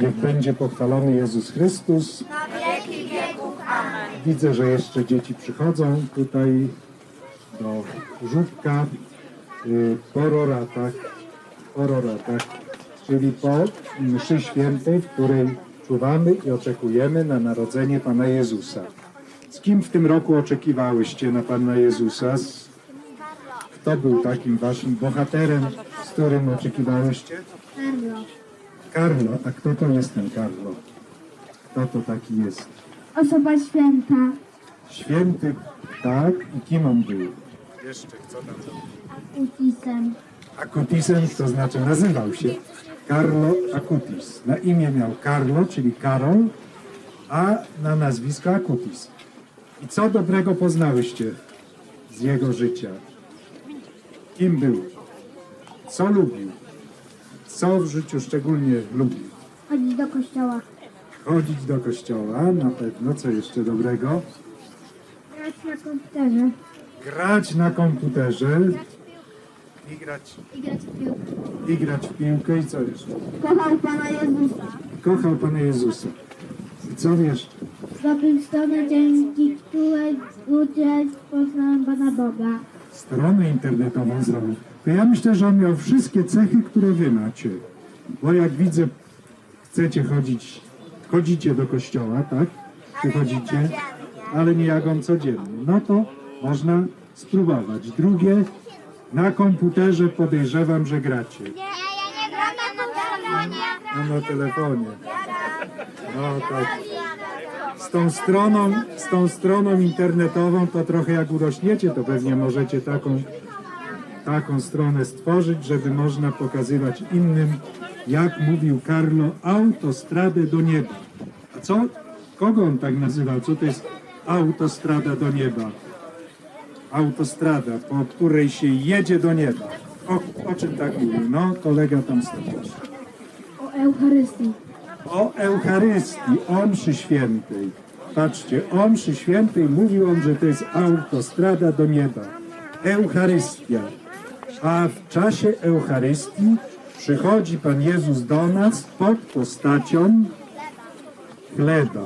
Niech będzie pochwalony Jezus Chrystus. na wieki wieków. Amen. Widzę, że jeszcze dzieci przychodzą tutaj do żubka y, po roratach, po roratach, czyli po mszy świętej, w której czuwamy i oczekujemy na narodzenie Pana Jezusa. Z kim w tym roku oczekiwałyście na Pana Jezusa? Kto był takim waszym bohaterem, z którym oczekiwałyście? Karlo. Karlo. A kto to jest ten Karlo? Kto to taki jest? Osoba święta. Święty, tak? I kim on był? Jeszcze, co tam? Utisem. Akutisem, to znaczy nazywał się Carlo Acutis. Na imię miał Carlo, czyli Karol, a na nazwisko Acutis. I co dobrego poznałyście z jego życia? Kim był? Co lubił? Co w życiu szczególnie lubił? Chodzić do kościoła. Chodzić do kościoła, na pewno. Co jeszcze dobrego? Grać na komputerze. Grać na komputerze i grać, I grać w piłkę. i grać w piłkę i co jeszcze? Kochał Pana Jezusa. Kochał Pana Jezusa. I co wiesz? Zrobił stronę, dzięki której ludzie poznają Pana Boga. Stronę internetową zrobił. To ja myślę, że on miał wszystkie cechy, które wy macie. Bo jak widzę, chcecie chodzić, chodzicie do kościoła, tak? Przychodzicie, ale nie jak on codziennie. No to można spróbować. Drugie, na komputerze podejrzewam, że gracie. Nie, ja nie gram na telefonie. A na telefonie. No tak. Tą stroną, z tą stroną internetową to trochę jak urośniecie, to pewnie możecie taką, taką stronę stworzyć, żeby można pokazywać innym, jak mówił Carlo, autostradę do nieba. A co? Kogo on tak nazywał? Co to jest autostrada do nieba? Autostrada, po której się jedzie do nieba. O, o czym tak mówił? No, kolega tam stoi. O Eucharystii. O Eucharystii, o mszy świętej. Patrzcie, o mszy świętej mówił on, że to jest autostrada do nieba. Eucharystia. A w czasie Eucharystii przychodzi Pan Jezus do nas pod postacią chleba.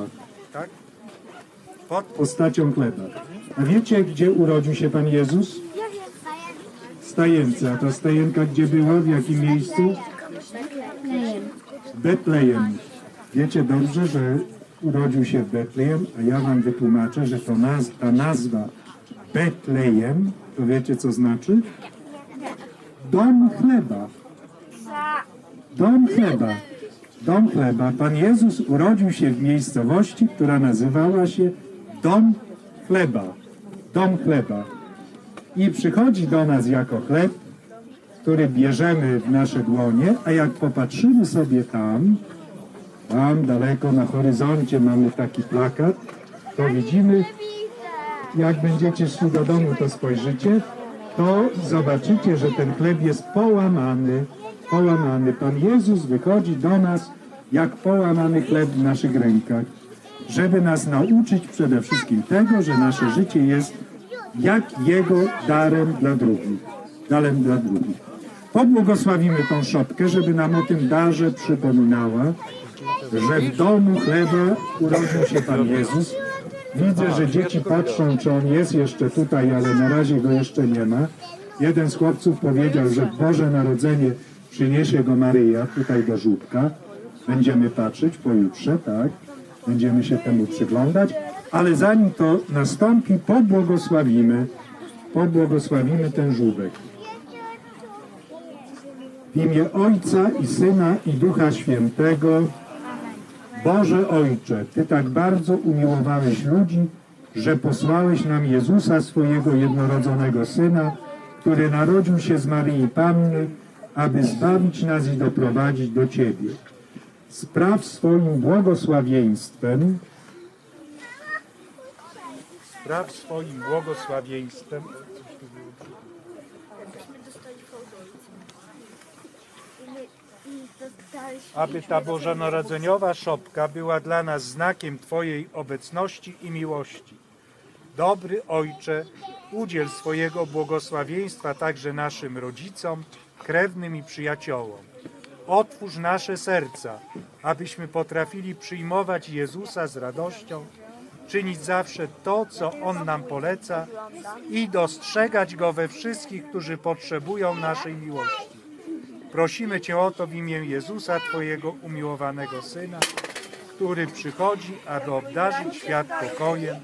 Tak? Pod postacią chleba. A wiecie, gdzie urodził się Pan Jezus? Stajence. A ta stajenka gdzie była? W jakim miejscu? Betlejem. Wiecie dobrze, że urodził się w Betlejem, a ja wam wytłumaczę, że to naz ta nazwa Betlejem, to wiecie co znaczy? Dom chleba. Dom chleba. Dom chleba. Pan Jezus urodził się w miejscowości, która nazywała się Dom chleba. Dom chleba. I przychodzi do nas jako chleb, który bierzemy w nasze dłonie, a jak popatrzymy sobie tam, tam daleko na horyzoncie mamy taki plakat, to widzimy, jak będziecie szli do domu, to spojrzycie, to zobaczycie, że ten chleb jest połamany, połamany. Pan Jezus wychodzi do nas jak połamany chleb w naszych rękach, żeby nas nauczyć przede wszystkim tego, że nasze życie jest jak Jego darem dla drugich. Darem dla drugich. Pobłogosławimy tą szopkę, żeby nam o tym darze przypominała, że w domu chleba urodził się Pan Jezus. Widzę, że dzieci patrzą, czy on jest jeszcze tutaj, ale na razie go jeszcze nie ma. Jeden z chłopców powiedział, że Boże Narodzenie przyniesie go Maryja tutaj do żółtka. Będziemy patrzeć pojutrze, tak? Będziemy się temu przyglądać, ale zanim to nastąpi, pobłogosławimy, pobłogosławimy ten żółbek. Imię Ojca i Syna i Ducha Świętego. Boże Ojcze, Ty tak bardzo umiłowałeś ludzi, że posłałeś nam Jezusa, swojego jednorodzonego Syna, który narodził się z Maryi Panny, aby zbawić nas i doprowadzić do Ciebie. Spraw swoim błogosławieństwem spraw swoim błogosławieństwem aby ta bożonarodzeniowa szopka była dla nas znakiem Twojej obecności i miłości. Dobry Ojcze, udziel swojego błogosławieństwa także naszym rodzicom, krewnym i przyjaciołom. Otwórz nasze serca, abyśmy potrafili przyjmować Jezusa z radością, czynić zawsze to, co On nam poleca i dostrzegać Go we wszystkich, którzy potrzebują naszej miłości. Prosimy Cię o to w imię Jezusa, Twojego umiłowanego Syna, który przychodzi, aby obdarzyć świat pokojem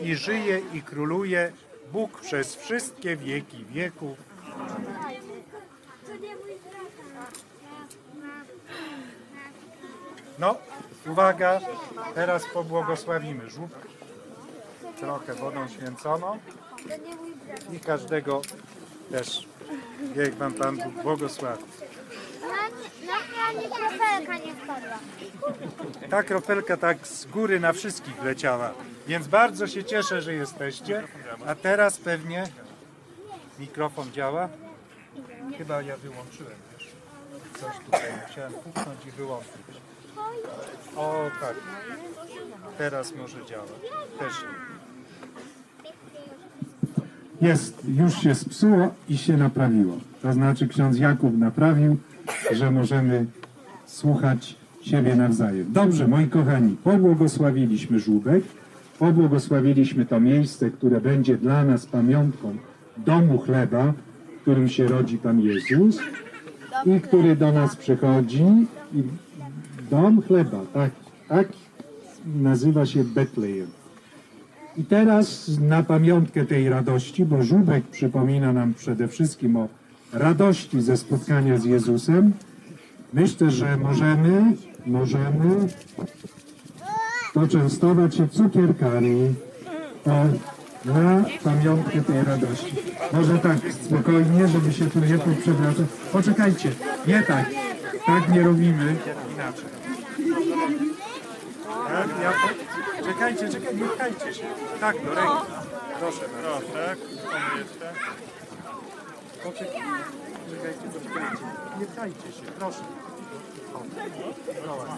i żyje i króluje Bóg przez wszystkie wieki wieków. No, uwaga, teraz pobłogosławimy żłóbkę, trochę wodą święconą i każdego też, niech Wam Pan Bóg błogosławi. Na mnie ani kropelka nie wpadła. Ta kropelka tak z góry na wszystkich leciała, więc bardzo się cieszę, że jesteście. A teraz pewnie mikrofon działa. Chyba ja wyłączyłem, wiesz. Coś tutaj musiałem puknąć i wyłączyć. O tak. Teraz może działać. Też nie. Jest, już się spsuło i się naprawiło. To znaczy ksiądz Jakub naprawił, że możemy słuchać siebie nawzajem. Dobrze, moi kochani, pobłogosławiliśmy żółbek, pobłogosławiliśmy to miejsce, które będzie dla nas pamiątką domu chleba, w którym się rodzi Pan Jezus i który do nas przychodzi. I dom chleba, tak, tak nazywa się Betlejem. I teraz na pamiątkę tej radości, bo żółbek przypomina nam przede wszystkim o radości ze spotkania z Jezusem, myślę, że możemy, możemy poczęstować się cukierkami o, na pamiątkę tej radości. Może tak spokojnie, żeby się tu nie poprzewracać. Poczekajcie, nie tak, tak nie robimy. Inaczej. Tak, ja, Czekajcie, czekajcie, nie pchajcie się. Tak, do ręki. No. Proszę bardzo. Tak, tam jeszcze. Czekajcie. Nie pchajcie się, proszę. O, brawa.